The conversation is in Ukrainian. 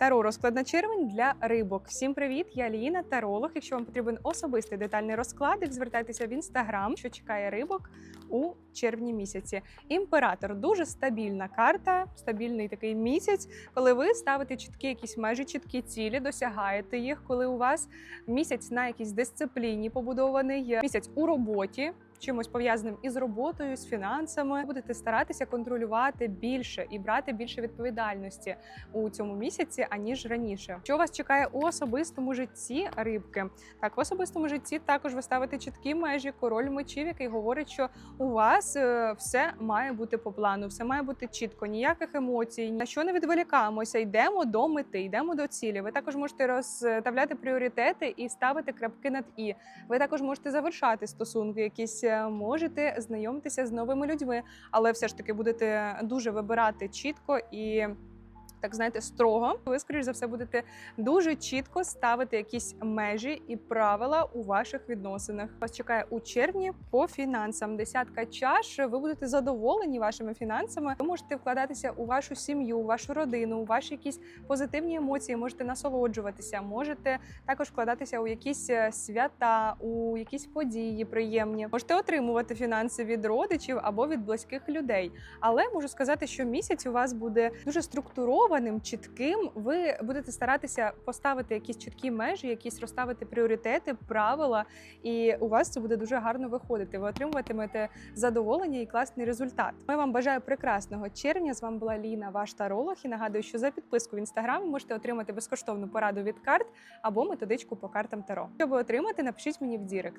Таро розклад на червень для рибок. Всім привіт! Я Ліна, таролог. Якщо вам потрібен особистий детальний розкладик, звертайтеся в інстаграм, що чекає рибок у червні місяці. Імператор дуже стабільна карта, стабільний такий місяць, коли ви ставите чіткі якісь межі, чіткі цілі, досягаєте їх, коли у вас місяць на якійсь дисципліні побудований, місяць у роботі. Чимось пов'язаним із роботою, з фінансами, будете старатися контролювати більше і брати більше відповідальності у цьому місяці, аніж раніше. Що вас чекає у особистому житті рибки? Так, в особистому житті також ви ставите чіткі межі король мечів, який говорить, що у вас е, все має бути по плану, все має бути чітко, ніяких емоцій, на що не відволікаємося. Йдемо до мети, йдемо до цілі. Ви також можете розставляти пріоритети і ставити крапки над і. Ви також можете завершати стосунки, якісь можете знайомитися з новими людьми, але все ж таки будете дуже вибирати чітко і. Так знаєте, строго, ви скоріш за все будете дуже чітко ставити якісь межі і правила у ваших відносинах. Вас чекає у червні по фінансам. Десятка чаш. Ви будете задоволені вашими фінансами. Ви можете вкладатися у вашу сім'ю, у вашу родину, у ваші якісь позитивні емоції. Можете насолоджуватися, можете також вкладатися у якісь е, свята, у якісь події приємні. Можете отримувати фінанси від родичів або від близьких людей. Але можу сказати, що місяць у вас буде дуже структурованим, чітким. Ви будете старатися поставити якісь чіткі межі, якісь розставити пріоритети, правила, і у вас це буде дуже гарно виходити. Ви отримуватимете задоволення і класний результат. Ми вам бажаю прекрасного червня. З вами була Ліна, ваш таролог. І нагадую, що за підписку в інстаграм можете отримати безкоштовну пораду від карт або методичку по картам Таро. Щоб отримати, напишіть мені в Дірект.